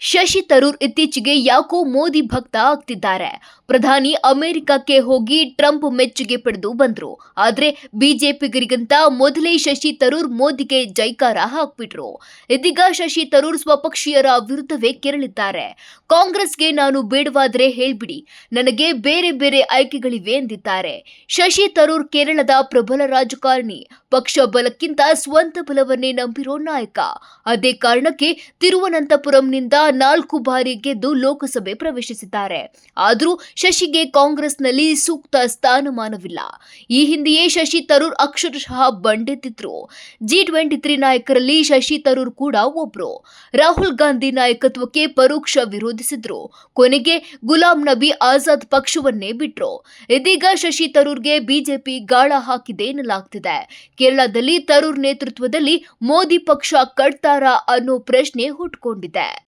ಶಶಿ ತರೂರ್ ಇತ್ತೀಚೆಗೆ ಯಾಕೋ ಮೋದಿ ಭಕ್ತ ಆಗ್ತಿದ್ದಾರೆ. ಪ್ರಧಾನಿ ಅಮೆರಿಕಕ್ಕೆ ಹೋಗಿ ಟ್ರಂಪ್ ಮೆಚ್ಚುಗೆ ಪಡೆದು ಬಂದ್ರು. ಆದ್ರೆ ಬಿಜೆಪಿಗರಿಗಿಂತ ಮೊದಲೇ ಶಶಿ ತರೂರ್ ಮೋದಿಗೆ ಜೈಕಾರ ಹಾಕ್ಬಿಟ್ರು. ಇದೀಗ ಶಶಿ ತರೂರ್ ಸ್ವಪಕ್ಷೀಯರ ವಿರುದ್ಧವೇ ಕೆರಳಿದ್ದಾರೆ. ಕಾಂಗ್ರೆಸ್ಗೆ ನಾನು ಬೇಡವಾದ್ರೆ ಹೇಳ್ಬಿಡಿ. ನನಗೆ ಬೇರೆ ಬೇರೆ ಆಯ್ಕೆಗಳಿವೆ ಎಂದಿದ್ದಾರೆ. ಶಶಿ ತರೂರ್ ಕೇರಳದ ಪ್ರಬಲ ರಾಜಕಾರಣಿ ಪಕ್ಷ ಬಲಕ್ಕಿಂತ ಸ್ವಂತ ಬಲವನ್ನೇ ನಂಬಿರೋ ನಾಯಕ. ಅದೇ ಕಾರಣಕ್ಕೆ ತಿರುವನಂತಪುರಂನಿಂದ ನಾಲ್ಕು ಬಾರಿ ಗೆದ್ದು ಲೋಕಸಭೆ ಪ್ರವೇಶಿಸಿದ್ದಾರೆ. ಆದರೂ ಶಶಿಗೆ ಕಾಂಗ್ರೆಸ್ನಲ್ಲಿ ಸೂಕ್ತ ಸ್ಥಾನಮಾನವಿಲ್ಲ. ಈ ಹಿಂದೆಯೇ ಶಶಿ ತರೂರ್ ಅಕ್ಷರಶಃ ಬಂಡೆತ್ತಿದ್ರು. ಜಿ ಟ್ವೆಂಟಿ ತ್ರೀ ನಾಯಕರಲ್ಲಿ ಶಶಿ ತರೂರ್ ಕೂಡ ಒಬ್ರು. ರಾಹುಲ್ ಗಾಂಧಿ ನಾಯಕತ್ವಕ್ಕೆ ಪರೋಕ್ಷ ವಿರೋಧಿಸಿದ್ರು. ಕೊನೆಗೆ ಗುಲಾಂ ನಬಿ ಆಜಾದ್ ಪಕ್ಷವನ್ನೇ ಬಿಟ್ರು. ಇದೀಗ ಶಶಿ ತರೂರ್ಗೆ ಬಿಜೆಪಿ ಗಾಳ ಹಾಕಿದೆ ಎನ್ನಲಾಗ್ತಿದೆ. ಕೇರಳದಲ್ಲಿ ತರೂರ್ ನೇತೃತ್ವದಲ್ಲಿ ಮೋದಿ ಪಕ್ಷ ಕಟ್ತಾರಾ ಅನ್ನೋ ಪ್ರಶ್ನೆ ಹುಟ್ಕೊಂಡಿದೆ.